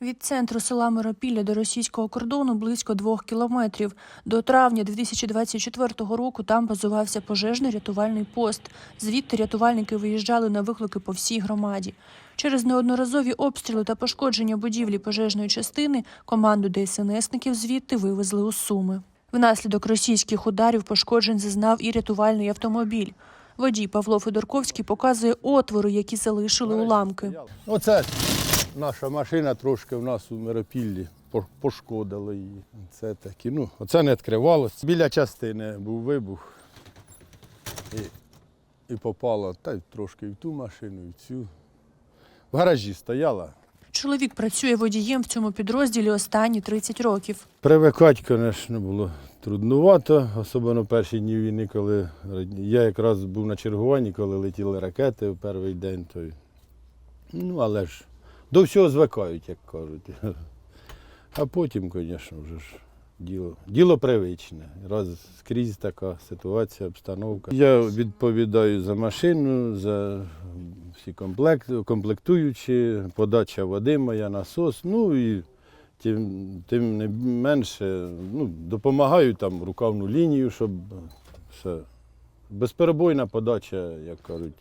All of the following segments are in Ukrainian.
Від центру села Миропілля до російського кордону близько двох кілометрів. До травня 2024 року там базувався пожежний рятувальний пост. Звідти рятувальники виїжджали на виклики по всій громаді. Через неодноразові обстріли та пошкодження будівлі пожежної частини команду ДСНСників звідти вивезли у Суми. Внаслідок російських ударів пошкоджень зазнав і рятувальний автомобіль. Водій Павло Федорковський показує отвори, які залишили уламки. Оце наша машина трошки в нас у Миропіллі пошкодила її. Це такі. Ну, оце не відкривалося. Біля частини був вибух і, і попало та й трошки і в ту машину, і в цю. В гаражі стояла. Чоловік працює водієм в цьому підрозділі останні 30 років. Привикати, звісно, було труднувато, особливо перші дні війни, коли я якраз був на чергуванні, коли летіли ракети в перший день. То... Ну, але ж до всього звикають, як кажуть. А потім, звісно, вже ж діло, діло привичне. Раз скрізь така ситуація, обстановка. Я відповідаю за машину, за всі комплект, комплектуючі, подача води моя, насос. Ну і тим, тим не менше ну, допомагаю там рукавну лінію, щоб все. Безперебойна подача, як кажуть,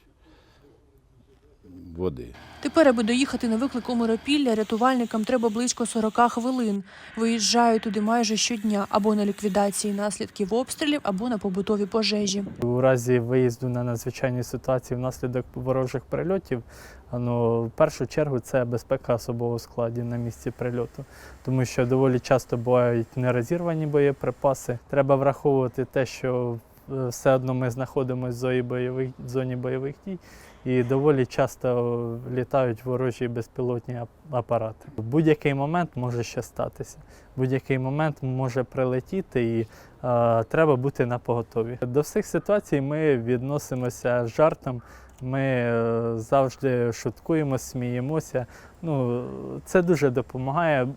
води. Тепер, аби доїхати на виклик у Миропілля, рятувальникам треба близько 40 хвилин. Виїжджають туди майже щодня або на ліквідації наслідків обстрілів, або на побутові пожежі. У разі виїзду на надзвичайні ситуації внаслідок ворожих прильотів, а, ну, в першу чергу це безпека особового складу на місці прильоту, тому що доволі часто бувають нерозірвані боєприпаси. Треба враховувати те, що все одно ми знаходимося в зоні бойових, дій. І доволі часто літають ворожі безпілотні апарати. Будь-який момент може ще статися. Будь-який момент може прилетіти і е, треба бути на поготові. До всіх ситуацій ми відносимося з жартом. Ми е, завжди шуткуємо, сміємося. Ну, це дуже допомагає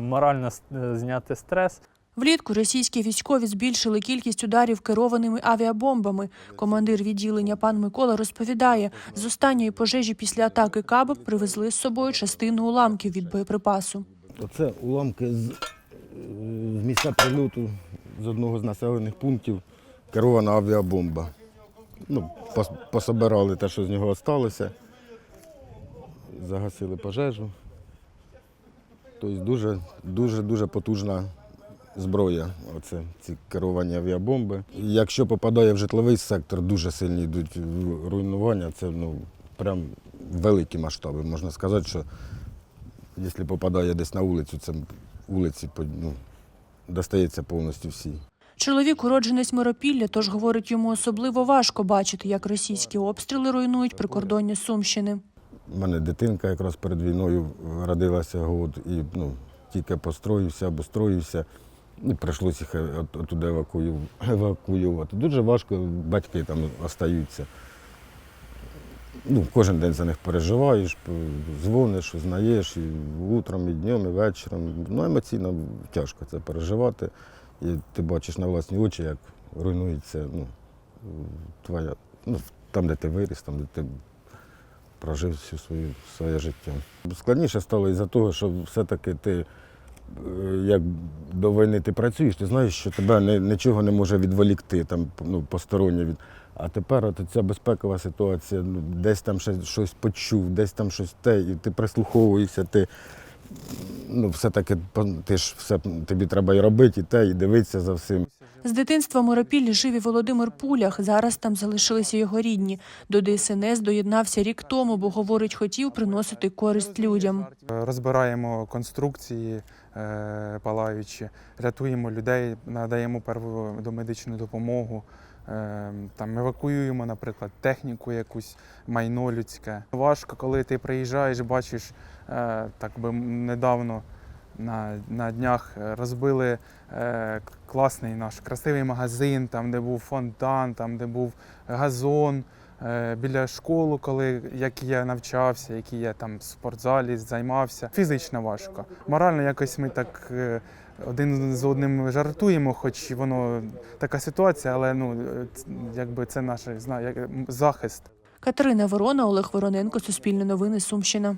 морально е, зняти стрес. Влітку російські військові збільшили кількість ударів керованими авіабомбами. Командир відділення пан Микола розповідає, з останньої пожежі після атаки каба привезли з собою частину уламків від боєприпасу. Оце уламки з, з місця прильоту з одного з населених пунктів керована авіабомба. Ну, пос- пособирали те, що з нього залишилося, загасили пожежу. Тобто дуже, дуже, дуже потужна зброя, оце ці керовані авіабомби. Якщо попадає в житловий сектор, дуже сильні йдуть руйнування. Це ну, прям великі масштаби. Можна сказати, що Якщо попадає десь на вулицю, це вулиці ну, достається повністю всі. Чоловік уродженець Миропілля, тож говорить, йому особливо важко бачити, як російські обстріли руйнують прикордоння Сумщини. У мене дитинка якраз перед війною родилася год, і ну, тільки построївся, обустроївся, і прийшлося їх оттуда евакую- евакуювати. Дуже важко, батьки там остаються. Ну, кожен день за них переживаєш, дзвониш, знаєш, і утром, і днем, і вечором. Ну, емоційно тяжко це переживати. І ти бачиш на власні очі, як руйнується ну, твоя, ну, там, де ти виріс, там, де ти прожив всю свою своє життя. Складніше стало із-за того, що все-таки ти е, як до війни ти працюєш, ти знаєш, що тебе нічого не може відволікти там, ну, постороннє від. А тепер от ця безпекова ситуація, ну, десь там щось почув, десь там щось те, і ти прислуховуєшся, ти ну, все-таки ти ж все тобі треба і робити, і те, і дивитися за всім. З дитинства в жив і Володимир Пулях. Зараз там залишилися його рідні. До ДСНС доєднався рік тому, бо, говорить, хотів приносити користь людям. Розбираємо конструкції е, палаючі, рятуємо людей, надаємо перву домедичну допомогу. е, Там евакуюємо, наприклад, техніку якусь майно людське. Важко, коли ти приїжджаєш, бачиш е, так би недавно на, на днях е, розбили е, класний наш красивий магазин, там де був фонтан, там де був газон. Е, біля школи, коли як я навчався, які я там в спортзалі займався. Фізично важко. Морально якось ми так е, один з одним жартуємо, хоч воно така ситуація, але ну якби це наш зна- захист. Катерина Ворона, Олег Вороненко, Суспільне новини, Сумщина.